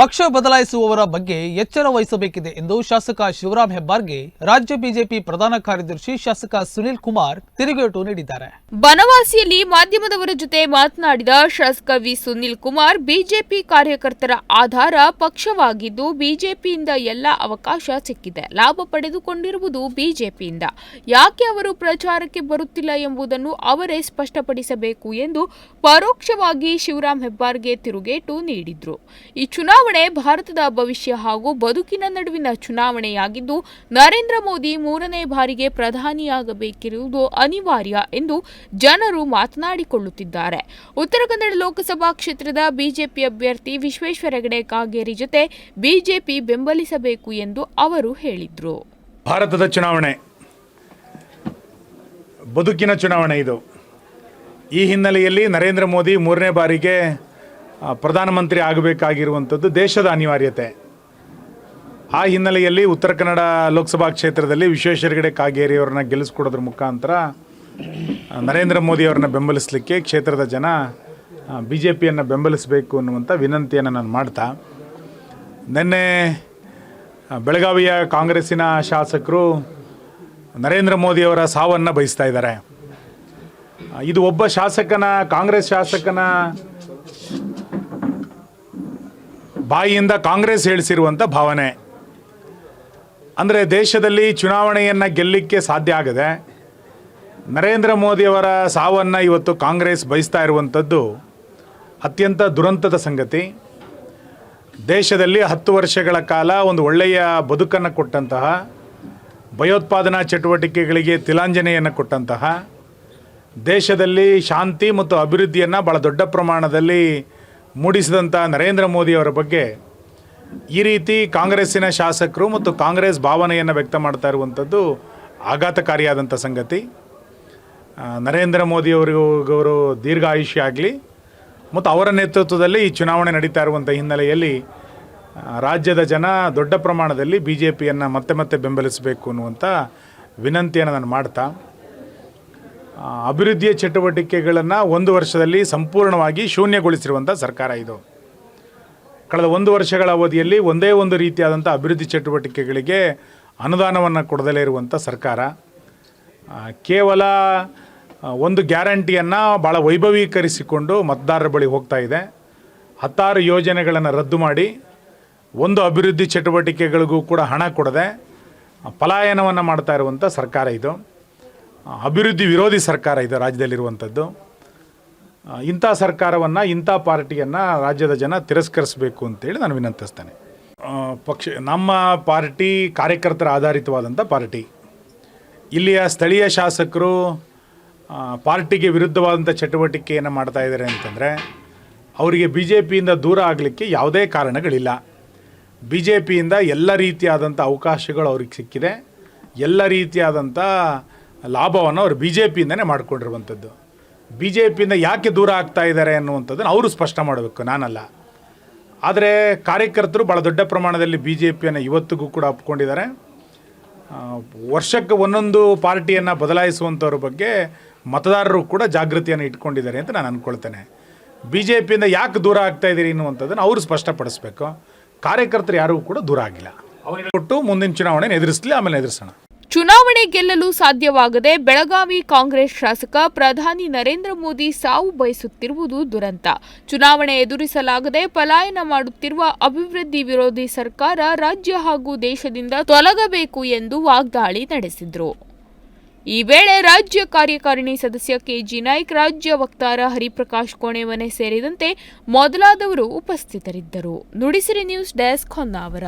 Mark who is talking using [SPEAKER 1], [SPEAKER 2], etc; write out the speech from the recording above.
[SPEAKER 1] ಪಕ್ಷ ಬದಲಾಯಿಸುವವರ ಬಗ್ಗೆ ಎಚ್ಚರ ವಹಿಸಬೇಕಿದೆ ಎಂದು ಶಾಸಕ ಶಿವರಾಮ್ ಹೆಬ್ಬಾರ್ಗೆ ರಾಜ್ಯ ಬಿಜೆಪಿ ಪ್ರಧಾನ ಕಾರ್ಯದರ್ಶಿ ಶಾಸಕ ಸುನಿಲ್ ಕುಮಾರ್ ತಿರುಗೇಟು ನೀಡಿದ್ದಾರೆ.
[SPEAKER 2] ಬನವಾಸಿಯಲ್ಲಿ ಮಾಧ್ಯಮದವರ ಜೊತೆ ಮಾತನಾಡಿದ ಶಾಸಕ ವಿ ಸುನಿಲ್ ಕುಮಾರ್, ಬಿಜೆಪಿ ಕಾರ್ಯಕರ್ತರ ಆಧಾರ ಪಕ್ಷವಾಗಿದ್ದು ಬಿಜೆಪಿಯಿಂದ ಎಲ್ಲ ಅವಕಾಶ ಸಿಕ್ಕಿದೆ. ಲಾಭ ಪಡೆದುಕೊಂಡಿರುವುದು ಬಿಜೆಪಿಯಿಂದ. ಯಾಕೆ ಅವರು ಪ್ರಚಾರಕ್ಕೆ ಬರುತ್ತಿಲ್ಲ ಎಂಬುದನ್ನು ಅವರೇ ಸ್ಪಷ್ಟಪಡಿಸಬೇಕು ಎಂದು ಪರೋಕ್ಷವಾಗಿ ಶಿವರಾಮ್ ಹೆಬ್ಬಾರ್ಗೆ ತಿರುಗೇಟು ನೀಡಿದ್ರು. ಈ ಚುನಾವಣೆ ಭಾರತದ ಭವಿಷ್ಯ ಹಾಗೂ ಬದುಕಿನ ನಡುವಿನ ಚುನಾವಣೆಯಾಗಿದ್ದು, ನರೇಂದ್ರ ಮೋದಿ ಮೂರನೇ ಬಾರಿಗೆ ಪ್ರಧಾನಿಯಾಗಬೇಕಿರುವುದು ಅನಿವಾರ್ಯ ಎಂದು ಜನರು ಮಾತನಾಡಿಕೊಳ್ಳುತ್ತಿದ್ದಾರೆ. ಉತ್ತರ ಕನ್ನಡ ಲೋಕಸಭಾ ಕ್ಷೇತ್ರದ ಬಿಜೆಪಿ ಅಭ್ಯರ್ಥಿ ವಿಶ್ವೇಶ್ವರ ಹೆಗಡೆ ಕಾಗೇರಿ ಜೊತೆ ಬಿಜೆಪಿ ಬೆಂಬಲಿಸಬೇಕು ಎಂದು ಅವರು ಹೇಳಿದರು.
[SPEAKER 3] ಭಾರತದ ಚುನಾವಣೆ, ಬದುಕಿನ ಚುನಾವಣೆ ಇದು. ಈ ಹಿನ್ನೆಲೆಯಲ್ಲಿ ನರೇಂದ್ರ ಮೋದಿ ಮೂರನೇ ಬಾರಿಗೆ ಪ್ರಧಾನಮಂತ್ರಿ ಆಗಬೇಕಾಗಿರುವಂಥದ್ದು ದೇಶದ ಅನಿವಾರ್ಯತೆ. ಆ ಹಿನ್ನೆಲೆಯಲ್ಲಿ ಉತ್ತರ ಕನ್ನಡ ಲೋಕಸಭಾ ಕ್ಷೇತ್ರದಲ್ಲಿ ವಿಶ್ವೇಶ್ವರಗಡೆ ಕಾಗೇರಿಯವರನ್ನ ಗೆಲ್ಲಿಸ್ಕೊಡೋದ್ರ ಮುಖಾಂತರ ನರೇಂದ್ರ ನರೇಂದ್ರ ಮೋದಿಯವ್ರನ್ನ ಬೆಂಬಲಿಸಲಿಕ್ಕೆ ಕ್ಷೇತ್ರದ ಜನ ಬಿ ಜೆ ಪಿಯನ್ನು ಬೆಂಬಲಿಸಬೇಕು ಅನ್ನುವಂಥ ವಿನಂತಿಯನ್ನು ನಾನು ಮಾಡ್ತಾ. ನಿನ್ನೆ ಬೆಳಗಾವಿಯ ಕಾಂಗ್ರೆಸ್ಸಿನ ಶಾಸಕರು ನರೇಂದ್ರ ಮೋದಿಯವರ ಸಾವನ್ನು ಬಯಸ್ತಾ ಇದ್ದಾರೆ. ಇದು ಒಬ್ಬ ಶಾಸಕನ, ಕಾಂಗ್ರೆಸ್ ಶಾಸಕನ ಬಾಯಿಯಿಂದ ಕಾಂಗ್ರೆಸ್ ಹೇಳಿಸಿರುವಂಥ ಭಾವನೆ. ಅಂದರೆ ದೇಶದಲ್ಲಿ ಚುನಾವಣೆಯನ್ನು ಗೆಲ್ಲಲಿಕ್ಕೆ ಸಾಧ್ಯ ಆಗದೆ ನರೇಂದ್ರ ಮೋದಿಯವರ ಸಾವನ್ನು ಇವತ್ತು ಕಾಂಗ್ರೆಸ್ ಬಯಸ್ತಾ ಇರುವಂಥದ್ದು ಅತ್ಯಂತ ದುರಂತದ ಸಂಗತಿ. ದೇಶದಲ್ಲಿ ಹತ್ತು ವರ್ಷಗಳ ಕಾಲ ಒಂದು ಒಳ್ಳೆಯ ಬದುಕನ್ನು ಕೊಟ್ಟಂತಹ, ಭಯೋತ್ಪಾದನಾ ಚಟುವಟಿಕೆಗಳಿಗೆ ತಿಲಾಂಜನೆಯನ್ನು ಕೊಟ್ಟಂತಹ, ದೇಶದಲ್ಲಿ ಶಾಂತಿ ಮತ್ತು ಅಭಿವೃದ್ಧಿಯನ್ನು ಭಾಳ ದೊಡ್ಡ ಪ್ರಮಾಣದಲ್ಲಿ ಮೂಡಿಸಿದಂಥ ನರೇಂದ್ರ ಮೋದಿಯವರ ಬಗ್ಗೆ ಈ ರೀತಿ ಕಾಂಗ್ರೆಸ್ಸಿನ ಶಾಸಕರು ಮತ್ತು ಕಾಂಗ್ರೆಸ್ ಭಾವನೆಯನ್ನು ವ್ಯಕ್ತ ಮಾಡ್ತಾ ಇರುವಂಥದ್ದು ಆಘಾತಕಾರಿಯಾದಂಥ ಸಂಗತಿ. ನರೇಂದ್ರ ಮೋದಿಯವರಿಗೂ ಅವರು ದೀರ್ಘ ಆಯುಷ್ಯ ಆಗಲಿ ಮತ್ತು ಅವರ ನೇತೃತ್ವದಲ್ಲಿ ಈ ಚುನಾವಣೆ ನಡೀತಾ ಇರುವಂಥ ಹಿನ್ನೆಲೆಯಲ್ಲಿ ರಾಜ್ಯದ ಜನ ದೊಡ್ಡ ಪ್ರಮಾಣದಲ್ಲಿ ಬಿ ಜೆ ಪಿಯನ್ನು ಮತ್ತೆ ಮತ್ತೆ ಬೆಂಬಲಿಸಬೇಕು ಅನ್ನುವಂಥ ವಿನಂತಿಯನ್ನು ನಾನು ಮಾಡ್ತಾ ಅಭಿವೃದ್ಧಿಯ ಚಟುವಟಿಕೆಗಳನ್ನು ಒಂದು ವರ್ಷದಲ್ಲಿ ಸಂಪೂರ್ಣವಾಗಿ ಶೂನ್ಯಗೊಳಿಸಿರುವಂಥ ಸರ್ಕಾರ ಇದು. ಕಳೆದ ಒಂದು ವರ್ಷಗಳ ಅವಧಿಯಲ್ಲಿ ಒಂದೇ ಒಂದು ರೀತಿಯಾದಂಥ ಅಭಿವೃದ್ಧಿ ಚಟುವಟಿಕೆಗಳಿಗೆ ಅನುದಾನವನ್ನು ಕೊಡದಲೇ ಇರುವಂಥ ಸರ್ಕಾರ. ಕೇವಲ ಒಂದು ಗ್ಯಾರಂಟಿಯನ್ನು ಭಾಳ ವೈಭವೀಕರಿಸಿಕೊಂಡು ಮತದಾರರ ಬಳಿ ಹೋಗ್ತಾ ಇದೆ. ಹತ್ತಾರು ಯೋಜನೆಗಳನ್ನು ರದ್ದು ಮಾಡಿ, ಒಂದು ಅಭಿವೃದ್ಧಿ ಚಟುವಟಿಕೆಗಳಿಗೂ ಕೂಡ ಹಣ ಕೊಡದೆ ಪಲಾಯನವನ್ನು ಮಾಡ್ತಾ ಇರುವಂಥ ಸರ್ಕಾರ ಇದು. ಅಭಿವೃದ್ಧಿ ವಿರೋಧಿ ಸರ್ಕಾರ ಇದೆ ರಾಜ್ಯದಲ್ಲಿರುವಂಥದ್ದು. ಇಂಥ ಸರ್ಕಾರವನ್ನು, ಇಂಥ ಪಾರ್ಟಿಯನ್ನು ರಾಜ್ಯದ ಜನ ತಿರಸ್ಕರಿಸಬೇಕು ಅಂತೇಳಿ ನಾನು ವಿನಂತಿಸ್ತೇನೆ. ಪಕ್ಷ, ನಮ್ಮ ಪಾರ್ಟಿ ಕಾರ್ಯಕರ್ತರ ಆಧಾರಿತವಾದಂಥ ಪಾರ್ಟಿ. ಇಲ್ಲಿಯ ಸ್ಥಳೀಯ ಶಾಸಕರು ಪಾರ್ಟಿಗೆ ವಿರುದ್ಧವಾದಂಥ ಚಟುವಟಿಕೆಯನ್ನು ಮಾಡ್ತಾ ಇದ್ದಾರೆ ಅಂತಂದರೆ, ಅವರಿಗೆ ಬಿ ಜೆ ಪಿಯಿಂದ ದೂರ ಆಗಲಿಕ್ಕೆ ಯಾವುದೇ ಕಾರಣಗಳಿಲ್ಲ. ಬಿ ಜೆ ಪಿಯಿಂದ ಎಲ್ಲ ರೀತಿಯಾದಂಥ ಅವಕಾಶಗಳು ಅವ್ರಿಗೆ ಸಿಕ್ಕಿದೆ. ಎಲ್ಲ ರೀತಿಯಾದಂಥ ಲಾಭವನ್ನು ಅವರು ಬಿ ಜೆ ಪಿಯಿಂದನೇ ಮಾಡಿಕೊಂಡಿರುವಂಥದ್ದು. ಬಿ ಜೆ ಪಿಯಿಂದ ಯಾಕೆ ದೂರ ಆಗ್ತಾ ಇದ್ದಾರೆ ಅನ್ನುವಂಥದ್ದನ್ನು ಅವರು ಸ್ಪಷ್ಟ ಮಾಡಬೇಕು ನಾನಲ್ಲ. ಆದರೆ ಕಾರ್ಯಕರ್ತರು ಭಾಳ ದೊಡ್ಡ ಪ್ರಮಾಣದಲ್ಲಿ ಬಿ ಜೆ ಪಿಯನ್ನು ಇವತ್ತಿಗೂ ಕೂಡ ಒಪ್ಕೊಂಡಿದ್ದಾರೆ. ವರ್ಷಕ್ಕೆ ಒಂದೊಂದು ಪಾರ್ಟಿಯನ್ನು ಬದಲಾಯಿಸುವಂಥವ್ರ ಬಗ್ಗೆ ಮತದಾರರು ಕೂಡ ಜಾಗೃತಿಯನ್ನು ಇಟ್ಕೊಂಡಿದ್ದಾರೆ ಅಂತ ನಾನು ಅಂದ್ಕೊಳ್ತೇನೆ ಬಿ ಜೆ ಪಿಯಿಂದ ಯಾಕೆ ದೂರ ಆಗ್ತಾ ಇದ್ದೀರಿ ಅನ್ನುವಂಥದ್ದನ್ನು ಅವರು ಸ್ಪಷ್ಟಪಡಿಸ್ಬೇಕು. ಕಾರ್ಯಕರ್ತರು ಯಾರಿಗೂ ಕೂಡ ದೂರ ಆಗಿಲ್ಲ. ಅವರು ಕೊಟ್ಟು ಮುಂದಿನ ಚುನಾವಣೆಯನ್ನು ಎದುರಿಸಲಿ ಆಮೇಲೆ ಎದುರಿಸೋಣ.
[SPEAKER 2] ಚುನಾವಣೆ ಗೆಲ್ಲಲು ಸಾಧ್ಯವಾಗದೆ ಬೆಳಗಾವಿ ಕಾಂಗ್ರೆಸ್ ಶಾಸಕ ಪ್ರಧಾನಿ ನರೇಂದ್ರ ಮೋದಿ ಸಾವು ಬಯಸುತ್ತಿರುವುದು ದುರಂತ. ಚುನಾವಣೆ ಎದುರಿಸಲಾಗದೆ ಪಲಾಯನ ಮಾಡುತ್ತಿರುವ ಅಭಿವೃದ್ಧಿ ವಿರೋಧಿ ಸರ್ಕಾರ ರಾಜ್ಯ ಹಾಗೂ ದೇಶದಿಂದ ತೊಲಗಬೇಕು ಎಂದು ವಾಗ್ದಾಳಿ ನಡೆಸಿದರು. ಈ ವೇಳೆ ರಾಜ್ಯ ಕಾರ್ಯಕಾರಿಣಿ ಸದಸ್ಯ ಕೆಜಿ ನಾಯ್ಕ್, ರಾಜ್ಯ ವಕ್ತಾರ ಹರಿಪ್ರಕಾಶ್ ಕೋಣೆಮನೆ ಸೇರಿದಂತೆ ಮೊದಲಾದವರು ಉಪಸ್ಥಿತರಿದ್ದರು. Nudisiri news desk Honnavar.